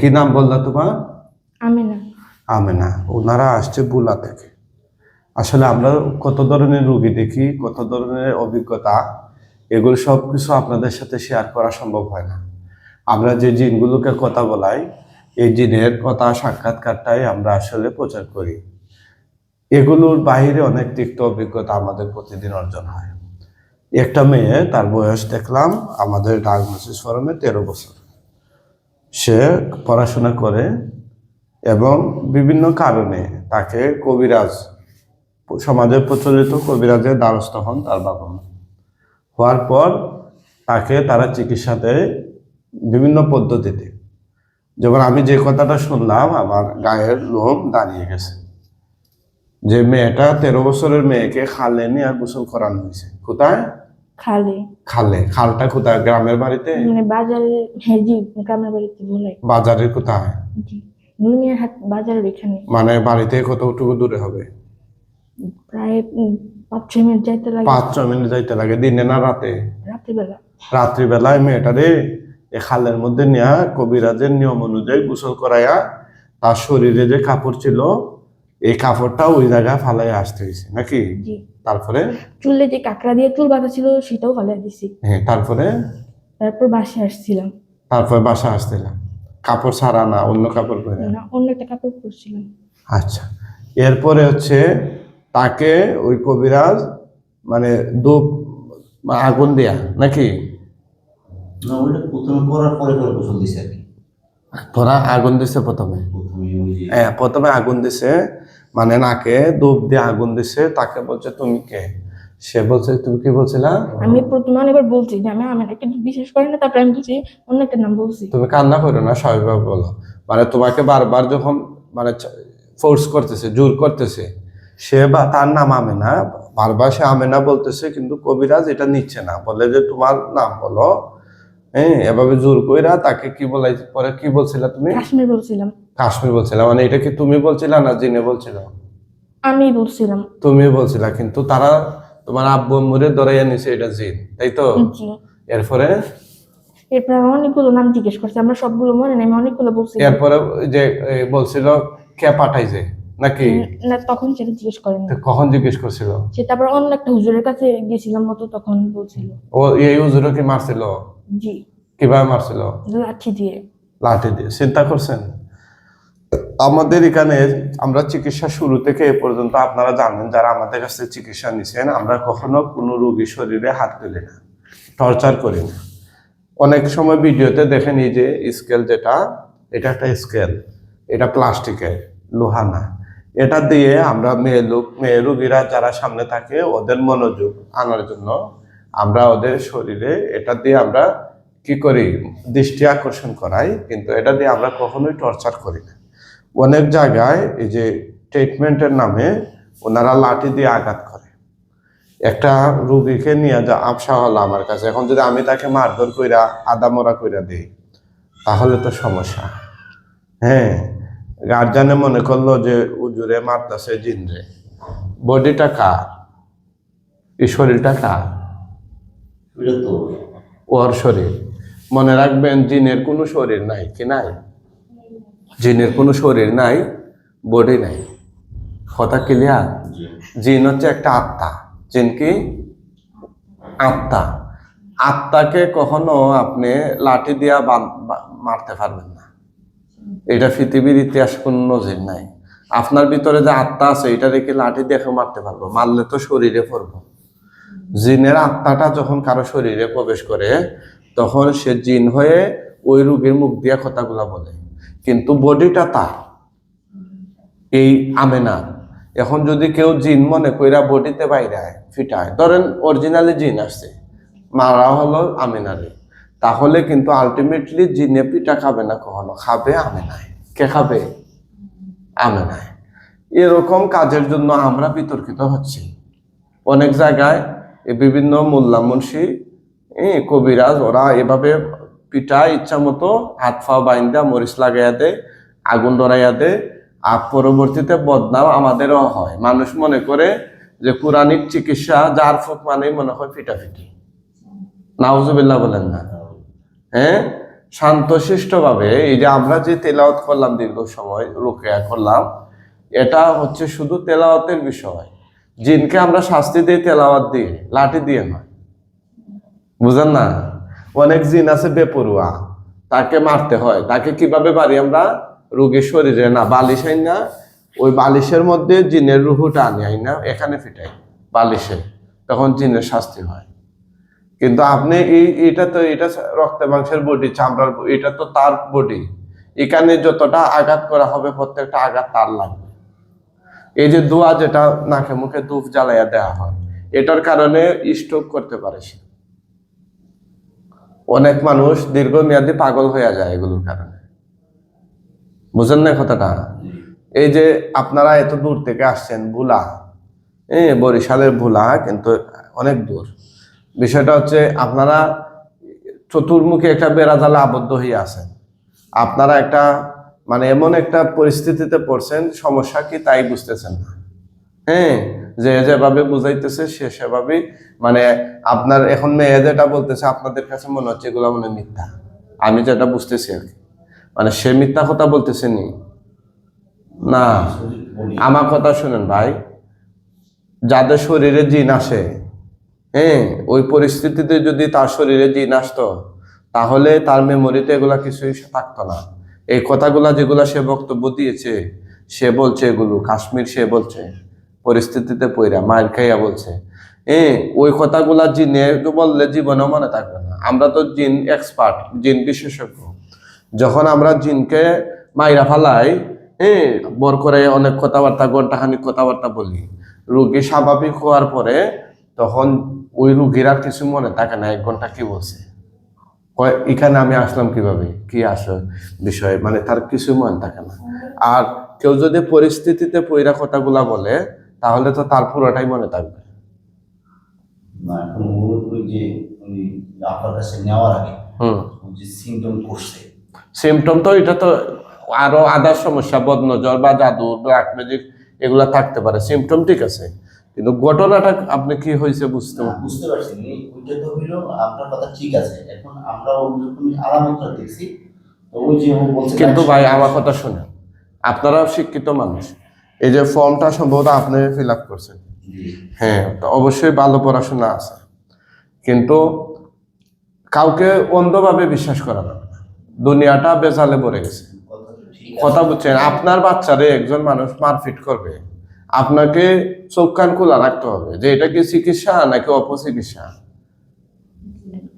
কি নাম বললা তোমার? আমি না আমেনা। ওনারা আসছে বুলা থেকে। আসলে আমরা কত ধরনের রোগী দেখি কত ধরনের অভিজ্ঞতা এগুলো সব কিছু আপনাদের সাথে শেয়ার করা সম্ভব হয় না। আমরা যে জিনগুলোকে কথা বলাই এই জিনের কথা সাক্ষাৎকারটাই আমরা আসলে প্রচার করি। এগুলোর বাইরে অনেক তিক্ত অভিজ্ঞতা আমাদের প্রতিদিন অর্জন হয়। একটা মেয়ে তার বয়স দেখলাম আমাদের ডায়াগনোসিস ফরমে তেরো বছর। সে পড়াশোনা করে এবং বিভিন্ন কারণে তাকে কবিরাজ সমাজে প্রচলিত কবিরাজের দ্বারস্থ হন তার বাবা মা। হওয়ার পর তাকে তারা চিকিৎসা দেয় বিভিন্ন পদ্ধতিতে। যেমন আমি যে কথাটা শুনলাম, আমার গায়ের লোম দাঁড়িয়ে গেছে। যে মেয়েটা তেরো বছরের মেয়েকে খালে নিয়ে গোসল করানো হয়েছে। কোথায়? খালি। খালে। খালটা কোথায়? গ্রামের বাড়িতে? মানে বাজারে হ্যাঁ জি গ্রামের বাড়িতে বাজারের কোথায়? জি নুনিয়া হাট বাজারের এখানে। মানে বাড়িতে কতটুকু দূরে হবে? প্রায় পাঁচ ছয় মিনিট যাইতে লাগে। পাঁচ ছ মিনিট যাইতে লাগে। দিনে না রাতে? রাত্রিবেলা। রাত্রিবেলায় মেয়েটারে এ খালের মধ্যে নেয়া কবিরাজের নিয়ম অনুযায়ী গোসল করাইয়া তার শরীরে যে কাপড় ছিল এই কাপড়টা ওই জায়গায় ফালাইয়া আসতে হয়েছে নাকি? তারপরে? চুলে যে কাঁকড়া দিয়ে চুল বাঁধা ছিল সেটাও ফালাই দিছি। হ্যাঁ তারপরে? তারপর বাসে আসছিলাম। তারপরে বাসা আসছিলাম। কাপড় ছাড়া না অন্য কাপড় পরে? না অন্য একটা কাপড় পরছিলাম। আচ্ছা। এরপরে হচ্ছে তাকে ওই কবিরাজ মানে ধূপ আগুন দেয়া নাকি? না ওইটা প্রথমে করার পরে পরে গোসল দিছে আর কি। তোরা আগুন দিছে প্রথমে? হ্যাঁ প্রথমে আগুন দিছে। মানে নাকে ধূপ দিয়ে আগুন দিছে তাকে বলছে তুমি কে? সে বলছে তুমি কি বলছিলা? আমি প্রথমে অনেকবার বলছি যে আমি আমি কিন্তু বিশ্বাস করি না তারপরে আমি বলছি অন্য একটা নাম বলছি। তুমি কান্না করো না স্বাভাবিকভাবে বলো। মানে তোমাকে বারবার যখন মানে ফোর্স করতেছে জোর করতেছে সে বা তার নাম আমেনা বারবার সে আমেনা বলতেছে কিন্তু কবিরাজ এটা নিচ্ছে না। বলে যে তোমার নাম বলো। হ্যাঁ এভাবে জোর কইরা তাকে কি বলাই পরে কি বলছিলা তুমি? কাশ্মীর বলছিলাম। কাশ্মীর বলছিলা মানে এটা কি তুমি বলছিলা না জিনে বলছিল? আমি বলছিলাম। তুমি বলছিলা কিন্তু তারা তোমার আব্বু মুরে ধরাইয়া নিছে এটা জিন তাই তো? জি। এরপরে? অনেকগুলো নাম জিজ্ঞেস করছি আমরা সবগুলো মনে নেই আমি অনেকগুলো বলছি। এরপরে যে বলছিল কে পাঠাইছে নাকি? না তখন সেটা জিজ্ঞেস করেন। কখন জিজ্ঞেস করছিল? সে তারপর অন্য একটা হুজুরের কাছে গেছিলাম মতো তখন বলছিল। ও এই উজুরও কি মারছিল? জি। কীভাবে মারছিল? লাঠি দিয়ে। লাঠি দিয়ে। চিন্তা করছেন? আমাদের এখানে আমরা চিকিৎসা শুরু থেকে এ পর্যন্ত আপনারা জানেন যারা আমাদের কাছ চিকিৎসা নিছেন আমরা কখনো কোনো রোগীর শরীরে হাত তুলি না টর্চার করি না। অনেক সময় ভিডিওতে দেখেন এই যে স্কেল যেটা এটা একটা স্কেল এটা প্লাস্টিকের লোহা না। এটা দিয়ে আমরা মেয়ে লোক মেয়ে রোগীরা যারা সামনে থাকে ওদের মনোযোগ আনার জন্য আমরা ওদের শরীরে, এটা দিয়ে আমরা কি করি? দৃষ্টি আকর্ষণ করাই, কিন্তু এটা দিয়ে আমরা কখনোই টর্চার করি না। অনেক জায়গায় এই যে ট্রিটমেন্টের নামে ওনারা লাঠি দিয়ে আঘাত করে। একটা রুগীকে নিয়ে যা আবসা হলো আমার কাছে। এখন যদি আমি তাকে মারধর কইরা, আদামরা কইরা দিই, তাহলে তো সমস্যা। হ্যাঁ গার্জানে মনে করল যে উজুরে মারতাছে জিনরে। বডিটা কার? এই শরীরটা কার? ওর শরীর। মনে রাখবেন জিনের কোনো শরীর নাই কি নাই? জিনের কোনো শরীর নাই বডি নাই। কথা ক্লিয়ার জিন হচ্ছে একটা আত্মা। জিন কি? আত্মা। আত্মাকে কখনো আপনি লাঠি দিয়া বান- মারতে পারবেন না। এটা পৃথিবীর ইতিহাস কোনো জিন নাই। আপনার ভিতরে যে আত্মা আছে এটা রেখে লাঠি দেখে মারতে পারব। মারলে তো শরীরে পড়ব। জিনের আত্মাটা যখন কারও শরীরে প্রবেশ করে, তখন সে জিন হয়ে ওই রোগীর মুখ দিয়ে কথাগুলা বলে। কিন্তু বডিটা তার। এই আমেনার এখন যদি কেউ জিন মনে কইরা বডিতে বাইরায়, ফিটায়, ধরেন অরিজিনালি জিন আসছে, মারা হলো আমেনারে। তাহলে কিন্তু আলটিমেটলি জিনে পিঠা খাবে না কখনো, খাবে আমেনায়। কে খাবে? আমেনায়। এরকম কাজের জন্য আমরা বিতর্কিত হচ্ছি। অনেক জায়গায় বিভিন্ন মোল্লা মুন্সি কবিরাজ, ওরা এভাবে পিঠা ইচ্ছা মতো হাত পা বাইন্দা, মরিচ লাগাইয়া দেয়, আগুন ধরাইয়া দেয়। আর পরবর্তীতে বদনাম আমাদেরও হয়। মানুষ মনে করে যে কোরআনিক চিকিৎসা যার ফুক মানেই মনে হয় ফিটাফিটি। নাউজুবিল্লাহ বলেন না। হ্যাঁ শান্তশিষ্টভাবে, এই যে আমরা যে তেলাওয়াত করলাম দীর্ঘ সময়, রুকেয়া করলাম, এটা হচ্ছে শুধু তেলাওয়াতের বিষয়। জিনকে আমরা শাস্তি দিই, তেলাওয়াত দিয়ে লাঠি দিয়ে নয় বুঝেন না? অনেক জিন আছে বেপরুয়া, তাকে মারতে হয়। তাকে কীভাবে পারি আমরা? রোগীর শরীরে না, বালিশ আই না। ওই বালিশের মধ্যে জিনের রুহুটা আনি আই না? এখানে ফিটাই, বালিশে। তখন জিনের শাস্তি হয়। কিন্তু আপনি এই, এটা তো, এটা রক্ত মাংসের বডি, চামড়ার এটা তো তার বডি। এখানে যতটা আঘাত করা হবে, প্রত্যেকটা আঘাত তার লাগবে। এই যে দোয়া যেটা নাকে মুখে ধূপ জ্বালাইয়া দেওয়া হয়, এটার কারণে স্ট্রোক করতে পারে সে। অনেক মানুষ দীর্ঘমেয়াদী পাগল হয়ে যায় এগুলোর কারণে। বুঝেন না কথাটা? এই যে আপনারা এত দূর থেকে আসছেন, ভুলা। হ্যাঁ বরিশালের ভুলা, কিন্তু অনেক দূর। বিষয়টা হচ্ছে আপনারা চতুর্মুখী একটা বেড়াজালে আবদ্ধ হয়ে আছেন। আপনারা একটা মানে এমন একটা পরিস্থিতিতে পড়ছেন, সমস্যা কি তাই বুঝতেছেন না। হ্যাঁ যে যেভাবে বুঝাইতেছে সে সেভাবেই মানে আপনার এখন মেয়ে যেটা বলতেছে, আপনাদের কাছে মনে হচ্ছে এগুলো মনে মিথ্যা। আমি যেটা বুঝতেছি আর কি। মানে সে মিথ্যা কথা বলতেছে নি। না, আমার কথা শুনেন ভাই, যাদের শরীরে জিন আসে হ্যাঁ ওই পরিস্থিতিতে যদি তার শরীরে জিন আসতো, তাহলে তার মেমোরিতে এগুলা কিছুই থাকতো না। এই কথাগুলা যেগুলা সে বক্তব্য দিয়েছে, সে বলছে এগুলো, কাশ্মীর সে বলছে, পরিস্থিতিতে পইরা মায়ের খাইয়া বলছে। হ্যাঁ ওই কথাগুলা জিনে বললে জীবনেও মনে থাকবে না। আমরা তো জিন এক্সপার্ট জিন বিশেষজ্ঞ। যখন আমরা জিনকে মাইরা ফালাই হ্যাঁ বর করে অনেক কথাবার্তা ঘন্টাখানিক কথাবার্তা বলি, রোগী স্বাভাবিক হওয়ার পরে তখন ওই রুগীর আর কিছু মনে থাকে না, এক ঘণ্টা কি বলছে। এখানে আমি আসলাম কীভাবে? কি আসে বিষয়ে? মানে তার কিছু মনে থাকে না। আর কেউ যদি পরিস্থিতিতে পইরা কথাগুলা বলে তাহলে তো তার পুরোটাই মনে থাকবে। না এখন ওই- ওই যে আপনার কাছে নেওয়ার আগে হুম। যে সিমটম করছে। সিমটম তো এটা তো আরও আদার সমস্যা বদনজর বা জাদু ব্ল্যাক ম্যাজিক এগুলা থাকতে পারে। সিমটম ঠিক আছে। কিন্তু ঘটনাটা আপনি কি হয়েছে বুঝতে বুঝতে পারছি ওইটা তো হইল আপনার কথা ঠিক আছে। এখন আমরা যখন আলামতটা দেখছি। তো ওই যে বলছে কিন্তু ভাই আমার কথা শুনেন। আপনারাও শিক্ষিত মানুষ। এই যে ফর্মটা সম্ভবত আপনি ফিল আপ করছেন। হ্যাঁ তো অবশ্যই ভালো পড়াশোনা আছে। কিন্তু কাউকে অন্ধভাবে বিশ্বাস করা যাবে না। দুনিয়াটা বেজালে পড়ে গেছে। কথা বুঝছেন? আপনার বাচ্চারে একজন মানুষ মারপিট করবে। আপনাকে চোখ কান খোলা রাখতে হবে যে এটা কি চিকিৎসা নাকি অপচিকিৎসা?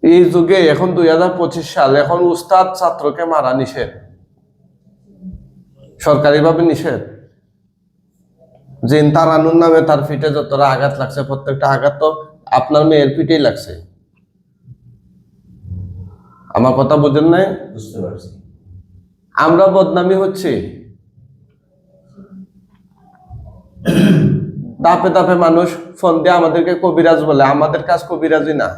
এই যুগে এখন দুই হাজার পঁচিশ সাল এখন উস্তাদ ছাত্রকে মারা নিষেধ। সরকারিভাবে নিষেধ। জিন তারানুর নামে তার পিঠে যতটা আঘাত লাগছে প্রত্যেকটা আঘাত তো আপনার মেয়ের পিঠেই লাগছে। আমার কথা বোঝেন নাই? বুঝতে পারছি। আমরা বদনামি হচ্ছে। দাপে দাপে মানুষ ফোন দিয়ে আমাদেরকে কবিরাজ বলে, আমাদের কাজ কবিরাজই না।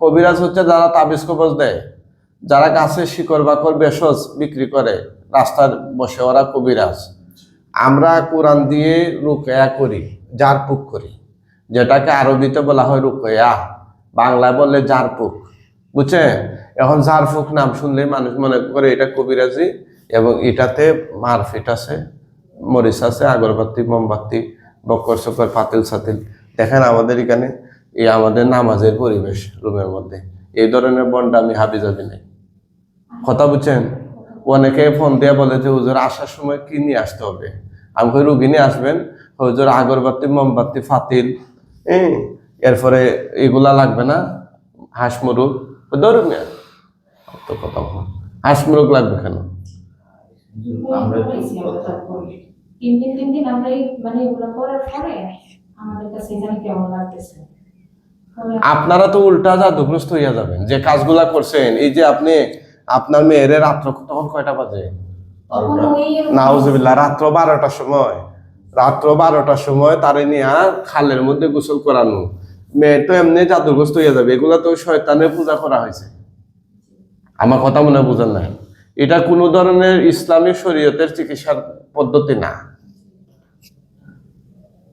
কবিরাজ হচ্ছে যারা তাবিজ কবজ দেয়, যারা গাছের শিকড় বাকর বেসজ বিক্রি করে, রাস্তার বসে ওরা কবিরাজ। আমরা কোরআন দিয়ে রুকয়া করি পুক করি। যেটাকে আরবিতে বলা হয় রুকয়া, বাংলায় বললে পুক বুঝছে এখন ঝাড়ফুঁক নাম শুনলে মানুষ মনে করে এটা কবিরাজি এবং এটাতে মারফিট আছে। মরিচ আছে, আগরবাতি, মোমবাতি বক্কর সকর পাতিল সাতিল। দেখেন আমাদের এখানে এই আমাদের নামাজের পরিবেশ রুমের মধ্যে। এই ধরনের বন্ডা আমি হাবি যাবি নাই। কথা বুঝছেন? অনেকে ফোন দিয়ে বলে যে, হুজুর, আসার সময় কি নিয়ে আসতে হবে? আমি কই, রুগী নিয়ে আসবেন। হুজুর, আগরবাতি, মোমবাতি ফাতিল হ্যাঁ এরপরে এগুলা লাগবে না, হাঁস মুরুগ ধরুন কথা হাঁস মুরুগ লাগবে কেন? তিন দিন তিন দিন আমরা এই মানে এগুলো করার পরে আমাদের কাছে জানি কেমন লাগতেছে। আপনারা তো উল্টা জাদুগ্রস্ত হইয়া যাবেন যে কাজগুলা করছেন এই যে আপনি আপনার মেয়ের রাত্র তখন কয়টা বাজে? নাউজুবিল্লাহ রাত্র বারোটার সময়। রাত্র বারোটার সময় তারে নিয়ে খালের মধ্যে গোসল করানো। মেয়ে তো এমনি জাদুগ্রস্ত হয়ে যাবে এগুলা তো শয়তানের পূজা করা হয়েছে। আমার কথা মনে হয় বুঝেন না। এটা কোনো ধরনের ইসলামী শরীয়তের চিকিৎসার পদ্ধতি না।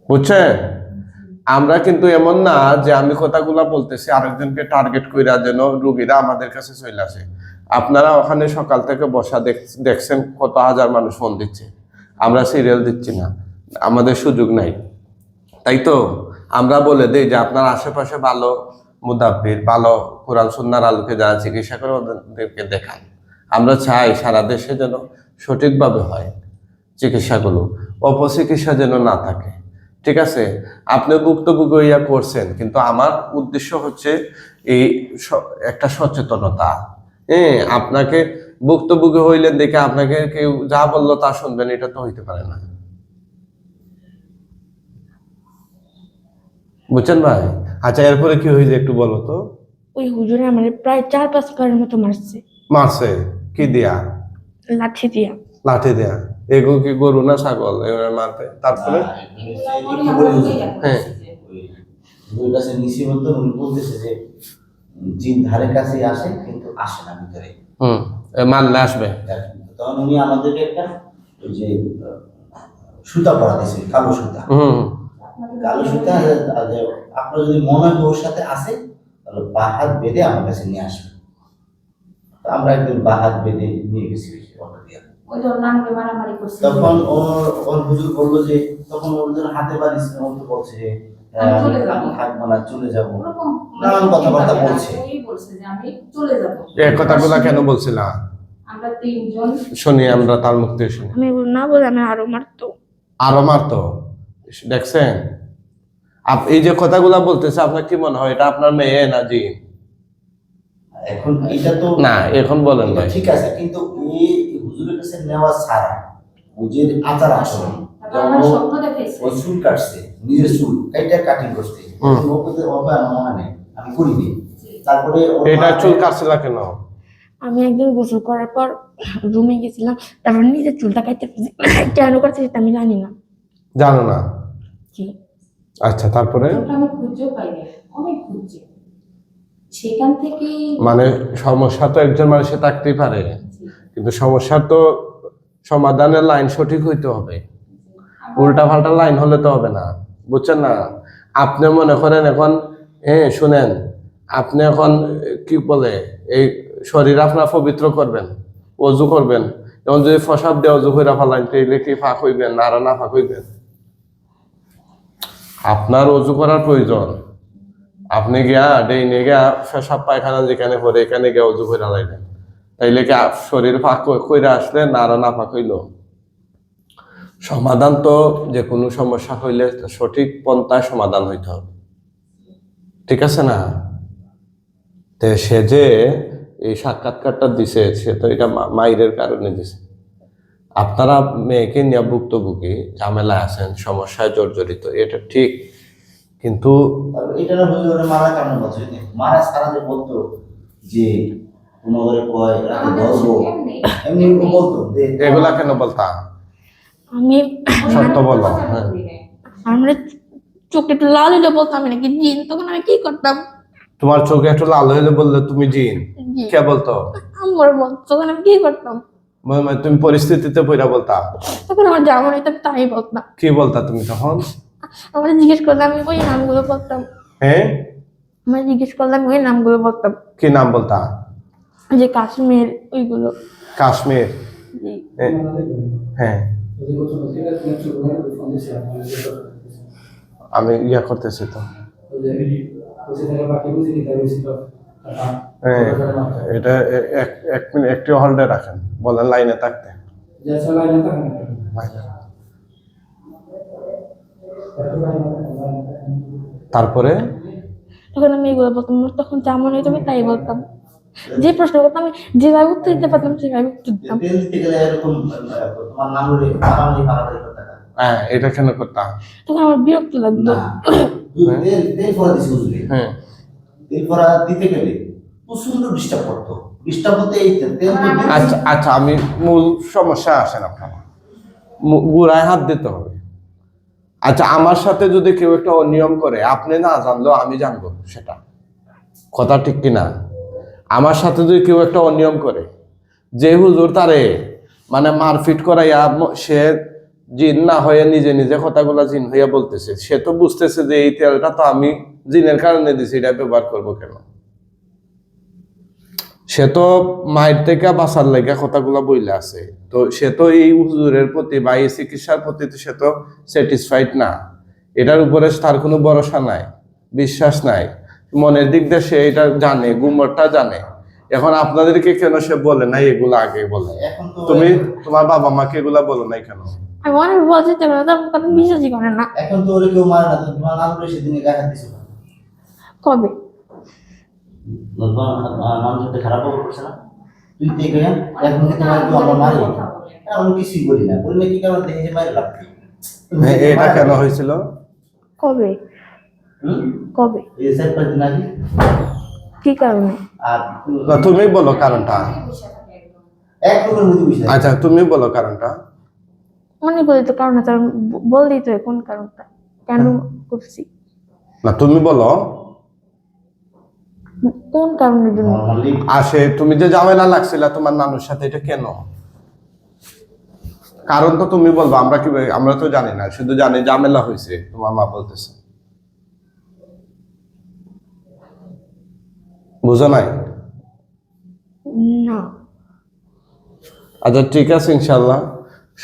বুঝছেন আমরা কিন্তু এমন না যে আমি কথাগুলা বলতেছি, আরেকজনকে টার্গেট কইরা যেন রুগীরা আমাদের কাছে চলে আসে। আপনারা ওখানে সকাল থেকে বসা দেখ- দেখছেন কত হাজার মানুষ ফোন দিচ্ছে। আমরা সিরিয়াল দিচ্ছি না। আমাদের সুযোগ নাই। তাই তো? আমরা বলে দিই যে আপনার আশেপাশে ভালো মুদাব্বির, ভালো কোরআন সুন্নার আলোকে যারা চিকিৎসা করে ওদেরকে দেখান। আমরা চাই সারা দেশে যেন সঠিকভাবে হয় চিকিৎসাগুলো। অপচিকিৎসা যেন না থাকে। ঠিক আছে? আপনি ভুক্তভোগী হইয়া করছেন কিন্তু আমার উদ্দেশ্য হচ্ছে এই একটা সচেতনতা। হ্যাঁ আপনাকে ভুক্তভোগী হইলেন দেখে আপনাকে কেউ যা বলল তা শুনবেন এটা তো হইতে পারে না। বুঝছেন ভাই? আচ্ছা এরপরে কি হয়েছে একটু বলো তো? ওই হুজুরে আমার প্রায় চার পাঁচ বারের মতো মারছে। মারছে? কি দিয়া? লাঠি দিয়া। লাঠি দিয়া। এগুলো কি গরু না ছাগল এভাবে মারতে তারপরে। হ্যাঁ। বলতেছে যে জিন ধারে কাছে আসে কিন্তু আসে না ভিতরে। হুম এ মারলে আসবে। তখন উনি আমাদেরকে একটা ওই যে সুতা পরা দিয়েছে কালো সুতা। হুম। কালো সুতা আপনার যদি মনে হয় ওর সাথে আসে তাহলে বেঁধে আমার কাছে নিয়ে আসবে। আমরা একদিন বাঁ হাত বেঁধে নিয়ে গেছি। ওই জন্য আমাকে মারামারি করছে। তখন ওর ওর হুজুর বলল যে তখন ওর জন্য হাতে বাড়ি ও তো বলছে যে আমি চলে যাব। আমি থাকব না চলে যাব। ওরকম নানান কথাবার্তা বলছে। ওই বলছে যে আমি চলে যাব। এই কেন বলছিলা? শুনি আমরা তার মুখ দিয়ে শুনি। আমি না বলে আরও মারতো। আরও মারতো? দেখছেন? এই যে কথাগুলা বলতেছে আপনার কি মনে হয় এটা আপনার মেয়ে না জি এখন এটা তো না এখন বলেন ঠিক আছে কিন্তু হুজুরের কাছে নেওয়া ছাড়া আচার আচরণ ও চুল কাটছে নিজের চুল এটা কাটিং করছে। হুম। ওকে ওকে আমার মনে নেই আমি করিনি। তারপরে এটা চুল কাটছিল কেন? আমি একদিন গোসল করার পর রুমে গেছিলাম তারপর নিজের চুলটা কাটতে কেন করছে সেটা আমি জানি না। জানো না? আচ্ছা তারপরে? আমি খুঁজেও পাইনি অনেক খুঁজছি। সেখান থেকে মানে সমস্যা তো একজন মানুষে থাকতেই পারে। কিন্তু সমস্যার তো সমাধানের লাইন সঠিক হইতে হবে। উল্টা পাল্টা লাইন হলে তো হবে না, বুঝছেন না? আপনি মনে করেন এখন হ্যাঁ শুনেন, আপনি এখন কি বলে, এই শরীর আপনার পবিত্র করবেন, অজু করবেন এখন যদি ফসাদ দিয়ে অজু করে ফেলান, তাইলে কি ফাঁক হইবেন, না আর না ফাঁক হইবেন? আপনার অজু করার প্রয়োজন। আপনি গিয়া, ডেইনে গিয়া পেশাব পায়খানা যেখানে পড়ে এখানে গিয়া অজু করে লাইলেন তাইলে কি শরীর ফাঁক কইরা আসলে না আর না ফাঁক হইল? সমাধান তো যে কোনো সমস্যা হইলে সঠিক পন্থায় সমাধান হইতে হবে। ঠিক আছে না? তে সে যে এই সাক্ষাৎকারটা দিছে, সে তো এটা মা- মাইরের কারণে দিছে। আপনারা মেয়েকে নিয়ে ভুক্তভোগী, ঝামেলায় আছেন, সমস্যায় জর্জরিত, এটা ঠিক, কিন্তু এটা মারা মারা যে বলতো যে তোমাদের কয় রাতে ধরবো এমনি। এমনি বলতো এগুলা কেন বলতা? আমি সত্য বলো, হ্যাঁ। আমরা চোখটা একটু লাল হলে বলতাম নাকি জিন তখন আমি কি করতাম? তোমার চোখে একটু লাল হইলে বললে তুমি জিন। কে বলতো? আমার বলতো তখন আমি কি করতাম? মানে- তুমি পরিস্থিতিতে পইরা বলতা। তখন আমার যেমন হইতাম তাই বলতাম। কি বলতা তুমি তখন? আমরা জিজ্ঞেস করলে আমি ওই নামগুলো বলতাম। হ্যাঁ? আমরা জিজ্ঞেস করলে আমি ওই নামগুলো বলতাম। কি নাম বলতা? যে কাশ্মীর ওইগুলো। কাশ্মীর। হ্যাঁ। আমি ইয়া করতেছি তো। এটা এক মিনিট একটু হল্ডে রাখেন। বলেন লাইনে থাকতে। তারপরে? তখন আমি এগুলো বলতাম তখন যেমন হইতো আমি তাই বলতাম। যে প্রশ্ন করতাম আমি যেভাবে উত্তর দিতে পারতাম সেভাবে উত্তর দিতাম। হ্যাঁ এটা কেন করতাম? তখন আমার বিরক্ত লাগতো। হ্যাঁ। দিতে গেলে প্রচণ্ড ডিস্টার্ব করতো। ডিস্টার্ব বলতে এই তেল তেল তো দিতে- আচ্ছা আচ্ছা আমি মূল সমস্যা আসেন আপনারা গুড়ায় হাত দিতে হবে। আচ্ছা আমার সাথে যদি কেউ একটা অনিয়ম করে আপনি না জানলেও আমি জানব সেটা। কথা ঠিক কিনা? আমার সাথে যদি কেউ একটা অনিয়ম করে, যে হুজুর তারে মানে মারপিট করাইয়া সে জিন না হয়ে নিজে নিজে কথাগুলা জিন হইয়া বলতেছে, সে তো বুঝতেছে যে এই তেলটা তো আমি জিনের কারণে দিছি, এটা ব্যবহার করব কেন? সে তো মায়ের থেকে বাঁচার লেগে কথাগুলো বইলে আছে, তো সে তো এই হুজুরের প্রতি বা এই চিকিৎসার প্রতি তো সে তো স্যাটিসফাইড না। এটার উপরে তার কোনো ভরসা নাই, বিশ্বাস নাই। মনের দিক দিয়ে সে এটা জানে গুমরটা জানে। এখন আপনাদেরকে কেন সে বলে না এগুলো আগে বলে? তুমি তোমার বাবা মাকে এগুলা বলো নাই কেন? আমি অনেক বলছি তো তো কথা বিশ্বাসই করে না। এখন তো ওরে কেউ মারে না তোমার নাম করে সেদিনে গায়ে হাত দিছো কবে? তোমার সাথে খারাপ ব্যবহার করছে না? তুই দেখে এখন কি তোমার কেউ আমরা মারি? আমি কিছুই করি না। করি কি কারণ দেখে মারে লাভ এটা কেন হয়েছিল? কবে? কবে? কি কারণে? তুমি বলো কারণটা। আচ্ছা তুমি বলো কারণটা। মনে করি তো কারণ আছে তো কোন কারণটা কেন করছি? না তুমি বলো। কোন কারণের জন্য? আসে তুমি যে ঝামেলা লাগছিল তোমার নানুর সাথে এটা কেন? কারণ তো তুমি বলব আমরা কি আমরা তো জানি না শুধু জানি ঝামেলা হয়েছে তোমার মা বলতেছে। বুঝো নাই? না। আচ্ছা ঠিক আছে ইনশাল্লাহ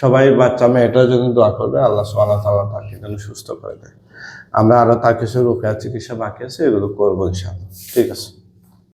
সবাই বাচ্চা মেয়েটার জন্য দোয়া করবে আল্লাহ সোহানা তাল্লাহ তাকে যেন সুস্থ করে দেয়। আমরা আরও তার কিছু রোকেয়া চিকিৎসা বাকি আছে এগুলো করব ইনশাল্লাহ ঠিক আছে।